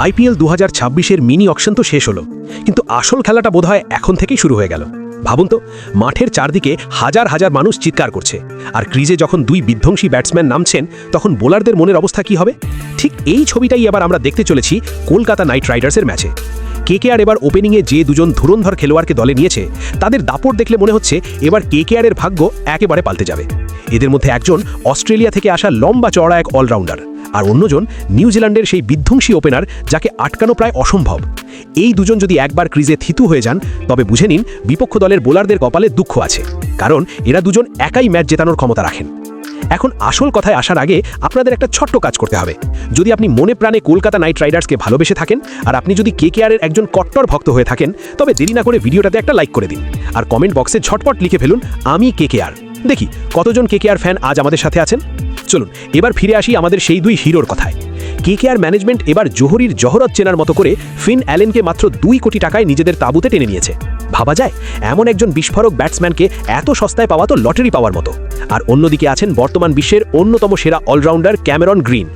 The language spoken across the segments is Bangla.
আইপিএল দু হাজার মিনি অকশন তো শেষ হলো। কিন্তু আসল খেলাটা বোধহয় এখন থেকেই শুরু হয়ে গেল। ভাবুন তো, মাঠের চারদিকে হাজার হাজার মানুষ চিৎকার করছে। আর ক্রিজে যখন দুই বিধ্বংসী ব্যাটসম্যান নামছেন, তখন বোলারদের মনের অবস্থা কি হবে? ঠিক এই ছবিটাই এবার আমরা দেখতে চলেছি কলকাতা নাইট রাইডার্সের ম্যাচে। কেকেআর এবার ওপেনিংয়ে যে দুজন ধুরন্ধর খেলোয়াড়কে দলে নিয়েছে, তাদের দাপট দেখলে মনে হচ্ছে এবার কেকেআরের ভাগ্য একেবারে পাল্টে যাবে। এদের মধ্যে একজন অস্ট্রেলিয়া থেকে আসা লম্বা চড়া এক অলরাউন্ডার। আর অন্যজন নিউজিল্যান্ডের সেই বিধ্বংসী ওপেনার যাকে আটকানো প্রায় অসম্ভব। এই দুজন যদি একবার ক্রিজে থিতু হয়ে যান, তবে বুঝে নিন বিপক্ষ দলের বোলারদের কপালে দুঃখ আছে, কারণ এরা দুজন একাই ম্যাচ জেতানোর ক্ষমতা রাখেন। এখন আসল কথায় আসার আগে আপনাদের একটা ছোট্ট কাজ করতে হবে। যদি আপনি মনে প্রাণে কলকাতা নাইট রাইডার্সকে ভালোবেসে থাকেন, আর আপনি যদি কেকেআরের একজন কট্টর ভক্ত হয়ে থাকেন, তবে দেরি না করে ভিডিওটাতে একটা লাইক করে দিন। আর কমেন্ট বক্সে ঝটপট লিখে ফেলুন, আমি কেকেআর। দেখি, কতজন কেকেআর ফ্যান আজ আমাদের সাথে আছেন? চলুন, এবার ফিরে আসি আমাদের সেই দুই হিরোর কথায়। কে কে আর ম্যানেজমেন্ট এবার জোহরির জহরত চেনার মতো করে ফিন অ্যালেনকে মাত্র দুই কোটি টাকায় নিজেদের তাঁবুতে টেনে নিয়েছে। ভাবা যায়, এমন একজন বিস্ফোরক ব্যাটসম্যানকে এত সস্তায় পাওয়া তো লটারি পাওয়ার মতো। আর অন্যদিকে আছেন বর্তমান বিশ্বের অন্যতম সেরা অলরাউন্ডার ক্যামেরন গ্রিন।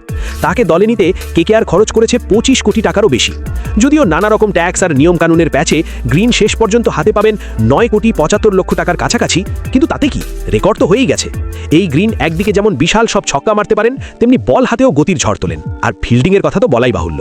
তাকে দলে নিতে কেকেআর খরচ করেছে পঁচিশ কোটি টাকারও বেশি। যদিও নানা রকম ট্যাক্স আর নিয়মকানুনের প্যাচে গ্রিন শেষ পর্যন্ত হাতে পাবেন নয় কোটি পঁচাত্তর লক্ষ টাকার কাছাকাছি, কিন্তু তাতে কি? রেকর্ড তো হয়েই গেছে। এই গ্রিন একদিকে যেমন বিশাল সব ছক্কা মারতে পারেন, তেমনি বল হাতেও গতির ঝড় তোলেন। আর ফিল্ডিংয়ের কথা তো বলাই বাহুল্য।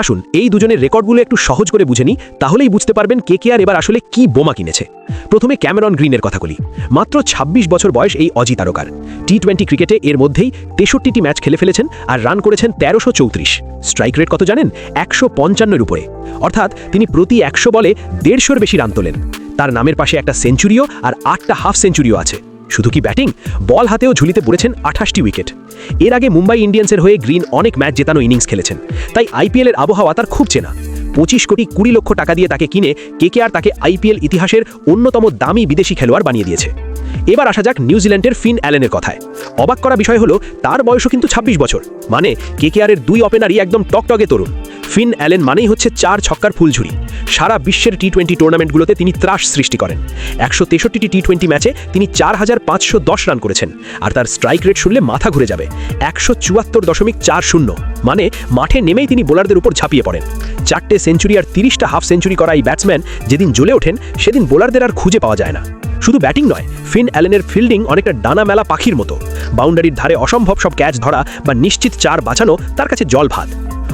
আসুন, এই দুজনের রেকর্ডগুলো একটু সহজ করে বুঝে নিই, তাহলেই বুঝতে পারবেন কে কে আর এবার আসলে কি বোমা কিনেছে। প্রথমে ক্যামেরন গ্রিনের কথা বলি। মাত্র ২৬ বছর বয়স এই অজি তারকার। টি টোয়েন্টি ক্রিকেটে এর মধ্যেই তেষট্টিটি ম্যাচ খেলে ফেলেছেন আর রান করেছেন তেরোশো চৌত্রিশ। স্ট্রাইক রেট কত জানেন? একশো পঞ্চান্নের উপরে। অর্থাৎ তিনি প্রতি একশো বলে দেড়শোর বেশি রান তোলেন। তার নামের পাশে একটা সেঞ্চুরিও আর আটটা হাফ সেঞ্চুরিও আছে। শুধু কি ব্যাটিং? বল হাতেও ঝুলিতে পড়েছেন আঠাশটি উইকেট। এর আগে মুম্বাই ইন্ডিয়ান্সের হয়ে গ্রিন অনেক ম্যাচ জেতানো ইনিংস খেলেছেন। তাই আইপিএলের আবহাওয়া তার খুব চেনা। পঁচিশ কোটি কুড়ি লক্ষ টাকা দিয়ে তাকে কিনে কেকেআর তাকে আইপিএল ইতিহাসের অন্যতম দামি বিদেশি খেলোয়াড় বানিয়ে দিয়েছে। এবার আসা যাক নিউজিল্যান্ডের ফিন অ্যালেনের কথায়। অবাক করা বিষয় হলো, তার বয়সও কিন্তু ২৬ বছর। মানে কেকেআরের দুই ওপেনারই একদম টকটকে তরুণ। ফিন অ্যালেন মানেই হচ্ছে চার ছক্কার ফুলঝুরি। সারা বিশ্বের টি টোয়েন্টি টুর্নামেন্টগুলোতে তিনি ত্রাস সৃষ্টি করেন। একশো তেষট্টিটি টি টোয়েন্টি ম্যাচে তিনি চার হাজার পাঁচশো দশ রান করেছেন আর তার স্ট্রাইক রেট শুনলে মাথা ঘুরে যাবে, একশো চুয়াত্তর দশমিক চার শূন্য। মানে মাঠে নেমেই তিনি বোলারদের উপর ঝাঁপিয়ে পড়েন। চারটে সেঞ্চুরি আর তিরিশটা হাফ সেঞ্চুরি করা এই ব্যাটসম্যান যেদিন জ্বলে ওঠেন, সেদিন বোলারদের আর খুঁজে পাওয়া যায় না। শুধু ব্যাটিং নয় ফিন অ্যালেনের ফিল্ডিং অনেকটা ডানা মেলা পাখির মতো। বাউন্ডারির ধারে অসম্ভব সব ক্যাচ ধরা বা নিশ্চিত চার বাঁচানো তার কাছে জল ভাত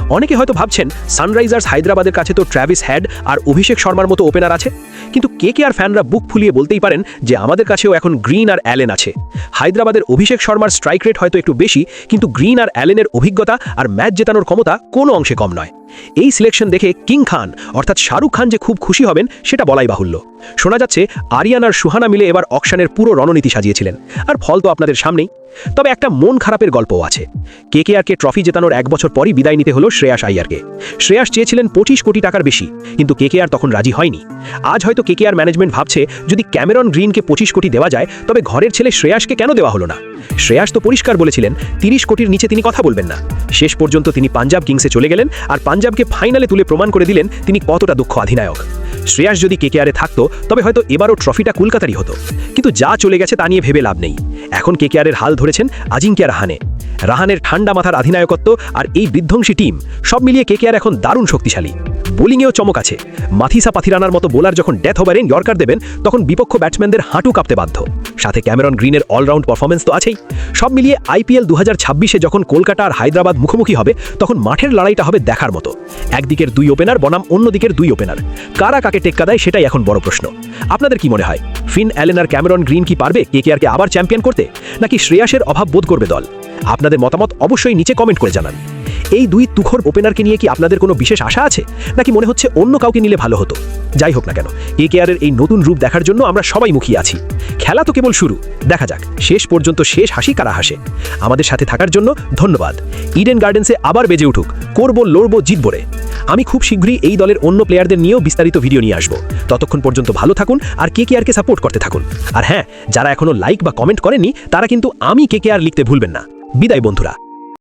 অনেকে হয়তো ভাবছেন, সানরাইজার্স হায়দ্রাবাদের কাছে তো ট্র্যাভিস হ্যাড আর অভিষেক শর্মার মতো ওপেনার আছে। কিন্তু কে কে আর ফ্যানরা বুক ফুলিয়ে বলতেই পারেন যে আমাদের কাছেও এখন গ্রিন আর অ্যালেন আছে। হায়দ্রাবাদের অভিষেক শর্মার স্ট্রাইক রেট হয়তো একটু বেশি, কিন্তু গ্রিন আর অ্যালেনের অভিজ্ঞতা আর ম্যাচ জেতানোর ক্ষমতা কোনো অংশে কম নয়। এই সিলেকশন দেখে কিং খান, অর্থাৎ শাহরুখ খান যে খুব খুশি হবেন, সেটা বলাই বাহুল্য। শোনা যাচ্ছে, আরিয়ান আর সুহানা মিলে এবার অকশানের পুরো রণনীতি সাজিয়েছিলেন। আর ফল তো আপনাদের সামনেই। তবে একটা মন খারাপের গল্পও আছে। কে কে আরকে ট্রফি জেতানোর এক বছর পরই বিদায় নিতে হলো শ্রেয়াস আইয়ারকে। শ্রেয়াস চেয়েছিলেন পঁচিশ কোটি টাকার বেশি, কিন্তু কে কে আর তখন রাজি হয়নি। আজ হয়তো কে কে আর ম্যানেজমেন্ট ভাবছে, যদি ক্যামেরন গ্রিনকে পঁচিশ কোটি দেওয়া যায়, তবে ঘরের ছেলে শ্রেয়াসকে কেন দেওয়া হলো না? শ্রেয়াস তো পরিষ্কার বলেছিলেন, তিরিশ কোটির নিচে তিনি কথা বলবেন না। শেষ পর্যন্ত তিনি পাঞ্জাব কিংসে চলে গেলেন, আর পাঞ্জাবকে ফাইনালে তুলে প্রমাণ করে দিলেন তিনি কতটা দক্ষ অধিনায়ক। শ্রেয়াস যদি কে কে কেকেআরে থাকতো, তবে হয়তো এবারও ট্রফিটা কলকাতারই হতো। কিন্তু যা চলে গেছে তা নিয়ে ভেবে লাভ নেই। এখন কেকেআরের হাল ধরেছেন আজিঙ্কিয়া রাহানে। রাহানের ঠান্ডা মাথার অধিনায়কত্ব আর এই বিধ্বংসী টিম, সব মিলিয়ে কেকেআর এখন দারুণ শক্তিশালী। বোলিংয়েও চমক আছে। মাথিসা পাথিরানার মতো বোলার যখন ডেথ ওভারেন ইয়র্কার দেবেন, তখন বিপক্ষ ব্যাটসম্যানদের হাঁটু কাঁপতে বাধ্য। সাথে ক্যামেরন গ্রিনের অলরাউন্ড পারফরমেন্স তো আছেই। সব মিলিয়ে আইপিএল দু হাজার যখন কলকাতা আর হায়দ্রাবাদ মুখোমুখি হবে, তখন মাঠের লড়াইটা হবে দেখার মতো। একদিকের দুই ওপেনার বনাম অন্যদিকের দুই ওপেনার কারা কাকে টেক্কা দেয় সেটাই এখন বড় প্রশ্ন। আপনাদের কি মনে হয়, ফিন অ্যালেন আর ক্যামেরন গ্রিন কি পারবে কে কে আবার চ্যাম্পিয়ন করতে, নাকি শ্রেয়াসের অভাব বোধ করবে দল? আপনাদের মতামত অবশ্যই নিচে কমেন্ট করে জানান। এই দুই তুখর ওপেনারকে নিয়ে কি আপনাদের কোনো বিশেষ আশা আছে? নাকি মনে হচ্ছে অন্য কাউকে নিলে ভালো হতো? যাই হোক না কেন এ কেয়ারের এই নতুন রূপ দেখার জন্য আমরা সবাই মুখিয়ে আছি। খেলা তো কেবল শুরু, দেখা যাক, শেষ পর্যন্ত শেষ হাসি কারা হাসে। আমাদের সাথে থাকার জন্য ধন্যবাদ। ইডেন গার্ডেন্সে আবার বেজে উঠুক, করব, লড়বো, জিতবো রে। আমি খুব শীঘ্রই এই দলের অন্য প্লেয়ারদের নিয়েও বিস্তারিত ভিডিও নিয়ে আসব। ততক্ষণ পর্যন্ত ভালো থাকুন আর কে কে আরকে সাপোর্ট করতে থাকুন। আর হ্যাঁ যারা এখনও লাইক বা কমেন্ট করেননি, তারা কিন্তু আমি কে কে আর লিখতে ভুলবেন না। বিদায় বন্ধুরা।